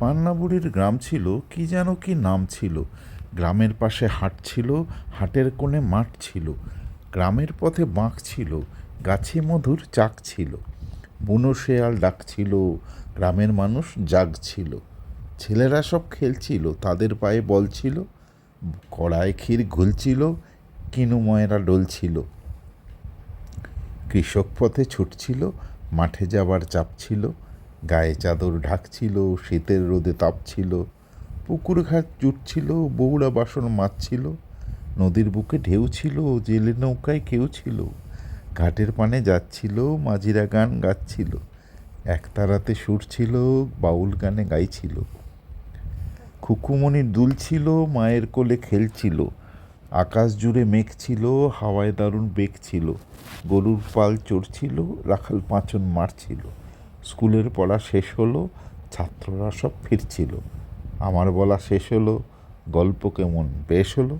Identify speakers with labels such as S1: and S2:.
S1: পান্নাবুড়ির গ্রাম ছিল, কি যেন কি নাম ছিল। গ্রামের পাশে হাট ছিল, হাটের কোণে মাঠ ছিল। গ্রামের পথে বাঁক ছিল, গাছে মধুর চাক ছিল। বুনো শেয়াল ডাকছিল গ্রামের মানুষ জাগছিল ছেলেরা সব খেলছিল, তাদের পায়ে বল ছিল, কড়ায় ক্ষীর ঘুলছিল কিনুময়েরা ডলছিল কৃষক পথে ছুটছিল, মাঠে যাবার চাপ ছিল গায়ে চাদর ঢাকছিল, শীতের রোদে তাপ ছিল পুকুর ঘাট জুটছিল বৌড়া বাসন মাছছিল নদীর বুকে ঢেউ ছিল, জেলে নৌকায় কেউ ছিল, ঘাটের পানে যাচ্ছিল, মাঝিরা গান গাচ্ছিল, একতারাতে সুর ছিল, বাউল গানে গাইছিল। খুকুমণির দুল ছিল, মায়ের কোলে খেলছিল আকাশ জুড়ে মেঘ ছিল, হাওয়ায় দারুণ বেগ ছিল, গরুর পাল চড়ছিল, রাখাল পাঁচন মারছিল। স্কুলের পড়া শেষ হলো, ছাত্ররা সব ফিরছিল। আমার বলা শেষ হলো, গল্প কেমন বেশ হলো।